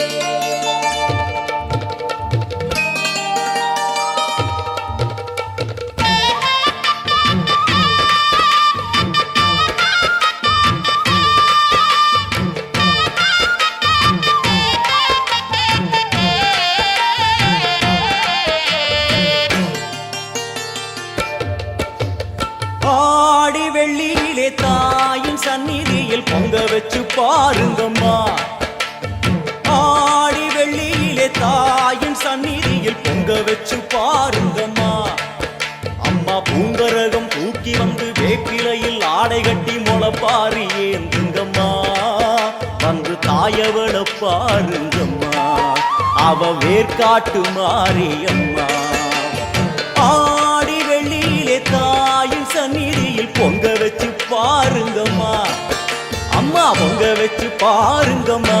ஆடி வச்சு பாருங்கம்மா. அம்மா பூங்கரகம் தூக்கி வந்து வேப்பிலையில் ஆடை கட்டி முளப்பாரி ஏந்துங்கம்மா. வந்து தாயவள பாருங்கம்மா. அவ வேர்க்காட்டு மாரியம்மா. ஆடி வெளியிலே தாயின் சந்நிதியில் பொங்க வச்சு பாருங்கம்மா. அம்மா பொங்க வச்சு பாருங்கம்மா.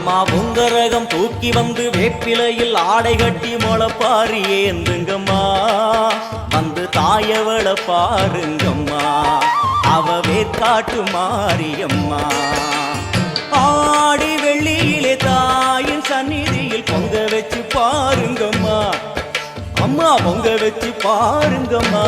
அம்மா உங்கரகம் தூக்கி வந்து வேப்பிலையில் ஆடை கட்டி முளப்பாரி. ஏந்துங்கம்மா வந்து தாயவள பாருங்கம்மா. அவ வேர்க்காட்டு மாரியம்மா. ஆடி வெள்ளியிலே தாயின் சந்நிதியில் பொங்க வச்சு பாருங்கம்மா. அம்மா பொங்க வச்சு பாருங்கம்மா.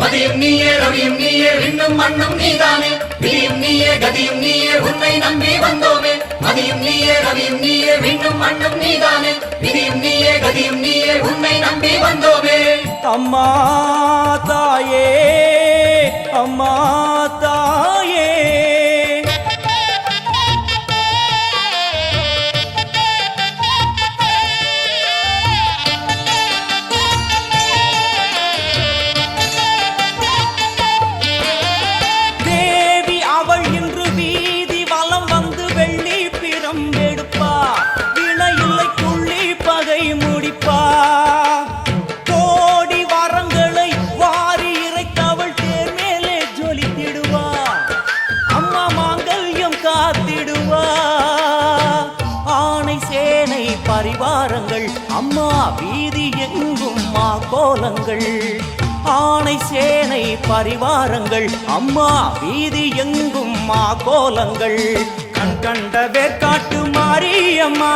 மதியம் நீயே ரவியும் நீயே விண்ணும் மண்ணும் நீதானே. விதியும் நீயே கதியும் நீயே உன்னை நம்பி வந்தோமே. மதியும் நீயே ரவியும் நீயே விண்ணும் மண்ணும் நீதானே. விதியும் நீயே கதியும் நீயே உன்னை நம்பி வந்தோமே. அம்மா தாயே அம்மா பரிவாரங்கள். அம்மா வீதி எங்கும் மா கோலங்கள். கண் கண்ட வேற்காட்டு மாரியம்மா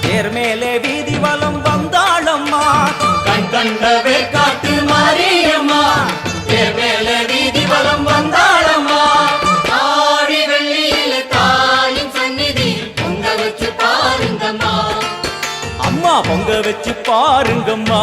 தேர் மேலே வீதி வலம் வந்தாளம்மா. கண் கண்ட வேற்காட்டு மாரியம்மா தேர் மேலே வீதி வலம் வந்தாளம்மா. ஆடி வெள்ளியில தாயின் சந்நிதி பொங்க வச்சு பாருங்கம்மா. அம்மா பொங்க வச்சு பாருங்கம்மா.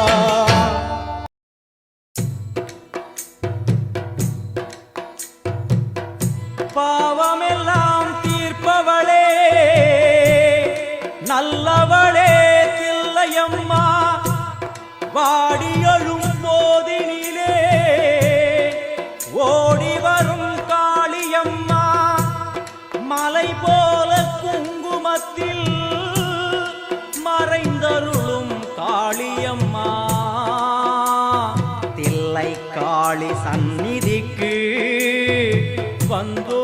வாடியழும் போதினிலே ஓடி வரும் காளியம்மா மலை போல குங்குமத்தில் மறைந்தருளும் காளியம்மா. தில்லை காளி சந்நிதிக்கு வந்தோ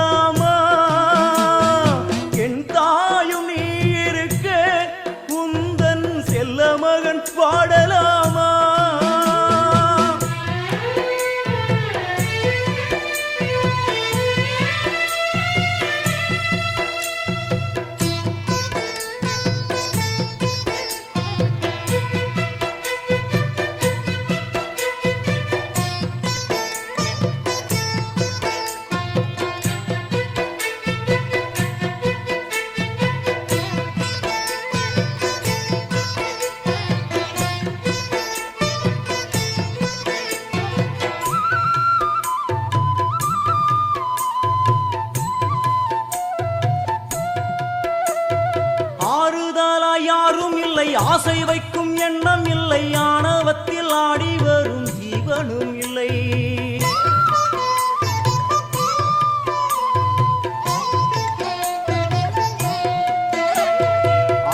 இல்லை ஆசை வைக்கும் எண்ணம் இல்லை ஆணவத்தில் ஆடி வரும் ஜீவனும் இல்லை.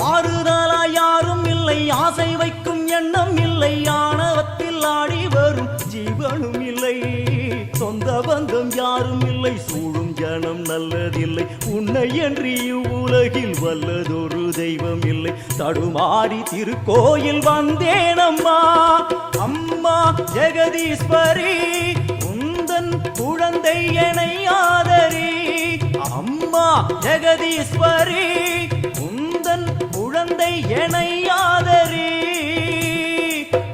ஆறுதலா யாரும் இல்லை ஆசை வைக்கும் எண்ணம் இல்லை ஆணவத்தில் ஆடி வரும் ஜீவனும் இல்லை. சொந்த பந்தம் யாரும் இல்லை சூழும் ஜனம் நல்லதில்லை உன்னை என்று உலகில் வல்லதொரு தெய்வம் இல்லை தடுமாறி திருக்கோயில் வந்தேன் அம்மா அம்மா ஜெகதீஸ்வரி உந்தன் குழந்தை எனை ஆதரி. அம்மா ஜெகதீஸ்வரி உந்தன் குழந்தை என்னை ஆதரி.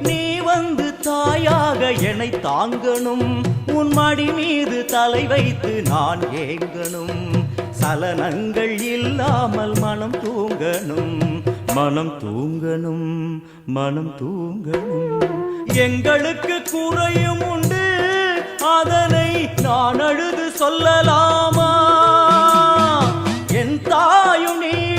நீ வந்து தாயாக என்னை தாங்கணும். உன் மடி மீது தலை வைத்து நான் ஏங்கணும். சலனங்கள் இல்லாமல் மனம் தூங்கணும். மனம் தூங்கணும் மனம் தூங்கணும். எங்களுக்கு குறையும் உண்டு. அதனை நான் அழுது சொல்லலாமா? என் தாயும் நீ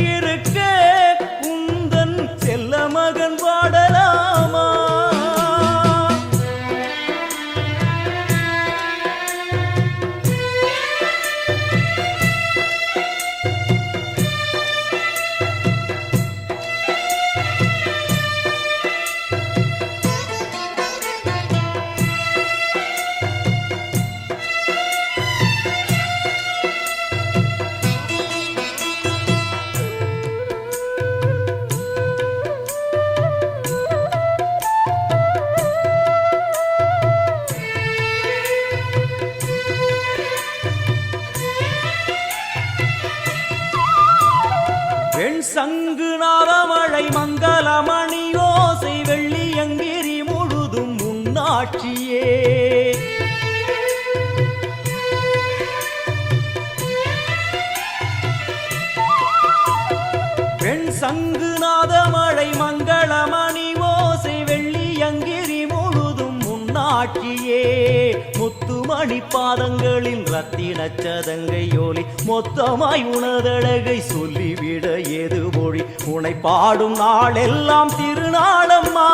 நாளெல்லாம் திருநாளம்மா.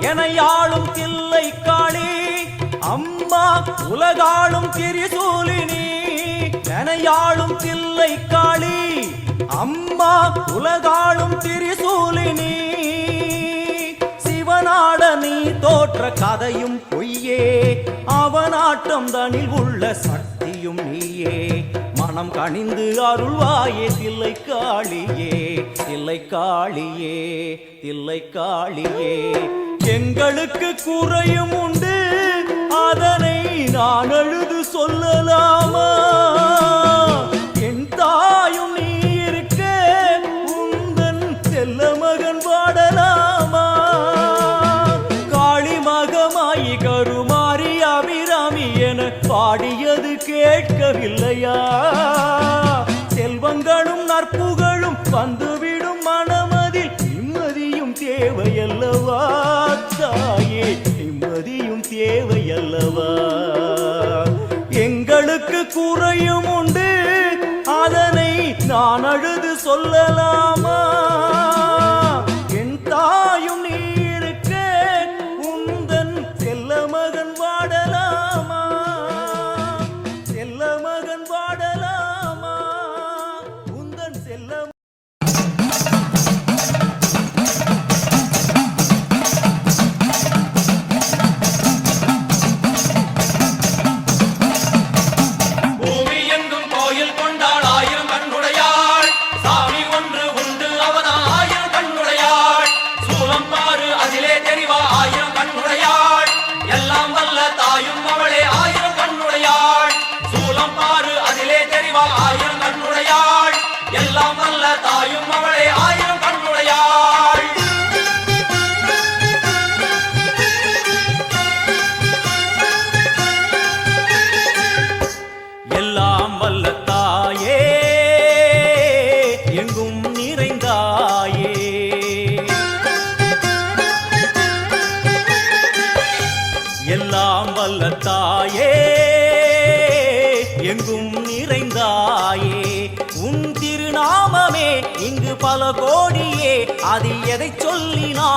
என யாழும் தில்லை காளி. அம்மா உலகாளும் திரிசூலினி. என யாழும் தில்லை காளி. அம்மா உலகாளும் திரிசூலினி. சிவனாட நீ தோற்ற கதையும் பொய்யே. அவனாட்டம் தனில் உள்ள சக்தியும் நீயே. மனம் கணிந்து அருள்வாயே தில்லை காளியே தில்லை காளியே தில்லை காளியே எங்களுக்கு குறையும் உண்டு அதனை நான் அழுது சொல்லலாமா? பாடியது கேட்கவில்லையா? செல்வங்களும் நற்புகழும் வந்துவிடும் மனமதில் நிம்மதியும் தேவையல்லவா? தாயே நிம்மதியும் தேவையல்லவா? எங்களுக்கு குறையும் உண்டு அதனை நான் அழுது சொல்லலாமா?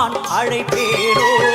நான் அழைப்பேனோ?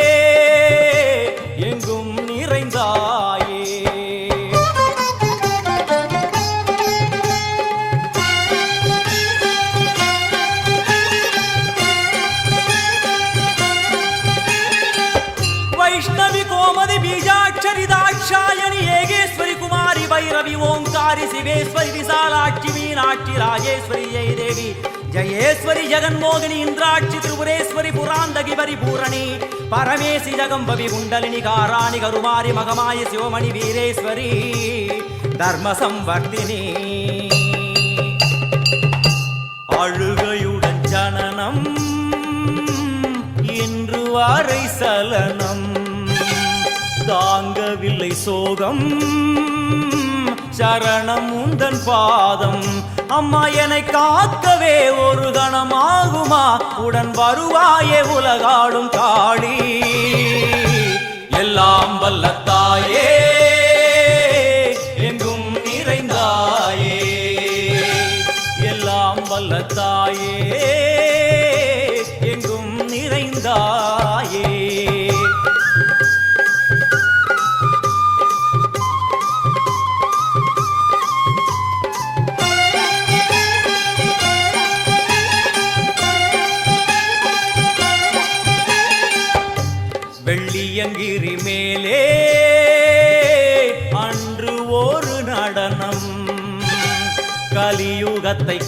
வைஷ்ணவி கோமதி பீஜாட்சரி தாட்சாயணி ஏகேஸ்வரி குமாரி பைரவி ஓங்காரி சிவேஸ்வரி விசாலாட்சி மீனாட்சி ராஜேஸ்வரி ஜெய தேவி ஜயேஸ்வரி ஜெகன்மோகினி இந்திராட்சி திரிபுரேஸ்வரி புராந்தகி பரிபூரணி பரமேசி ஜகம்பவி குண்டலினி காராணி கருமாரி மகமாய சிவமணி வீரேஸ்வரி தர்ம சம்வர்த்தினி அழுகையுடன் ஜனனம் இன்று வரை சலனம். தாங்கவில்லை சோகம். சரணம் உந்தன் பாதம். அம்மா என்னை காக்கவே ஒரு கணமாகுமா? உடன் வருவாயே உலகாடும் காளி. எல்லாம் வல்லத்தாயே எங்கும் நிறைந்தாயே. எல்லாம் வல்லத்தாயே.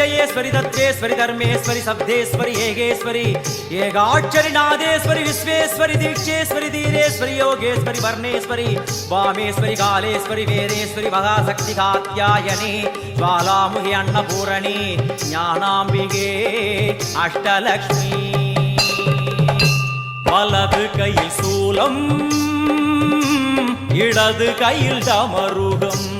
பீடேஸ்வரி ஜயேஸ்வரி தர்மேஸ்வரி சப்தேஸ்வரி ஏகேஸ்வரி ஏகாட்சரி நாதேஸ்வரி விஸ்வேஸ்வரி தீட்சேஸ்வரி தீரேஸ்வரி யோகேஸ்வரி வர்ணேஸ்வரி வாமேஸ்வரி காலேஸ்வரி வேரேஸ்வரி மகாசக்தி காத்யாயனி ஜுவாலாமுகி அன்னபூரணி ஞானாம்பிகே அஷ்டலக்ஷ்மி. வலது கையில் சூலம் இடது கையில் தமருகம்.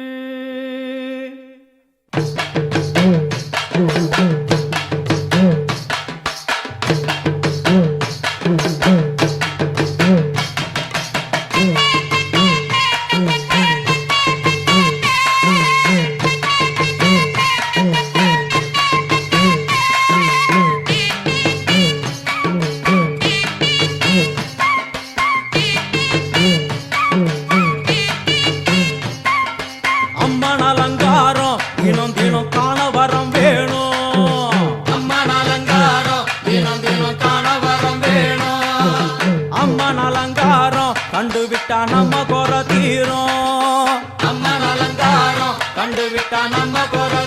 விட்டா நம்ம குறை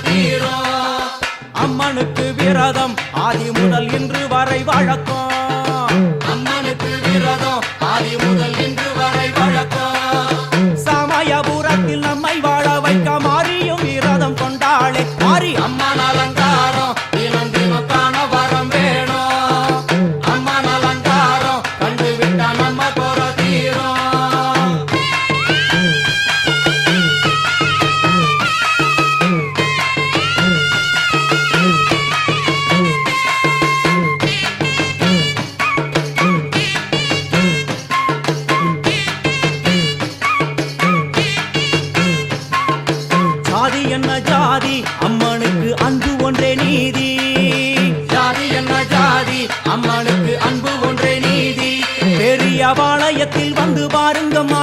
அம்மனுக்கு விரதம் ஆதி முதல் இன்று வரை வழக்கம். அம்மனுக்கு விரதம் ஆதி முதல் அம்மாளுக்கு அன்பு ஒன்றே நீதி. பெரிய பாளையத்தில் வந்து பாருங்கம்மா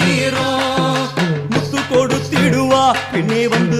ஹீரோ முத்து கொடுத்திடுவா பின்னே வந்து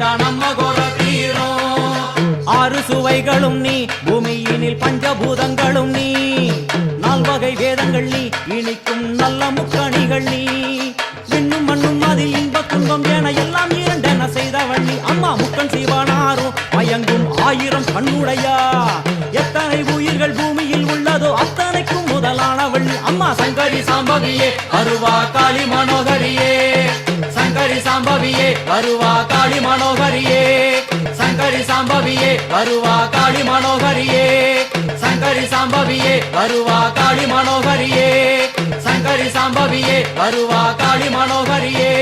கண்டு நம்ம கொட தீரும் ஆறு சுவைகளும் நீ பூமியினில் பஞ்சபூதங்களும் நீ. நால்வகை வேதங்கள் நீ இனிக்கும் நல்ல முக்கணிகள் நீ. விண்ணும் மண்ணும் அதில் இன்ப துன்பம் என எல்லாம் இரண்டென செய்தவள் நீ. அம்மா முக்கன் சிவனாரும் மயங்கும் ஆயிரம் கண்ணுடையா? எத்தனை உயிர்கள் பூமியில் உள்ளதோ அத்தனைக்கும் முதலானவள் அம்மா சங்கரி சாம்பவியே அருவா காளி மனோகரியே. சங்கரி சாம்பவியே வருவா காளி மனோகரியே. சங்கரி சாம்பவியே வருவா காளி மனோகரியே. சங்கரி சாம்பவியே வருவா காளி மனோகரியே. சங்கரி சாம்பவியே வருவா காளி மனோகரியே.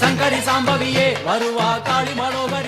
சங்கரி சாம்பவியே வருவா காளி மனோகரி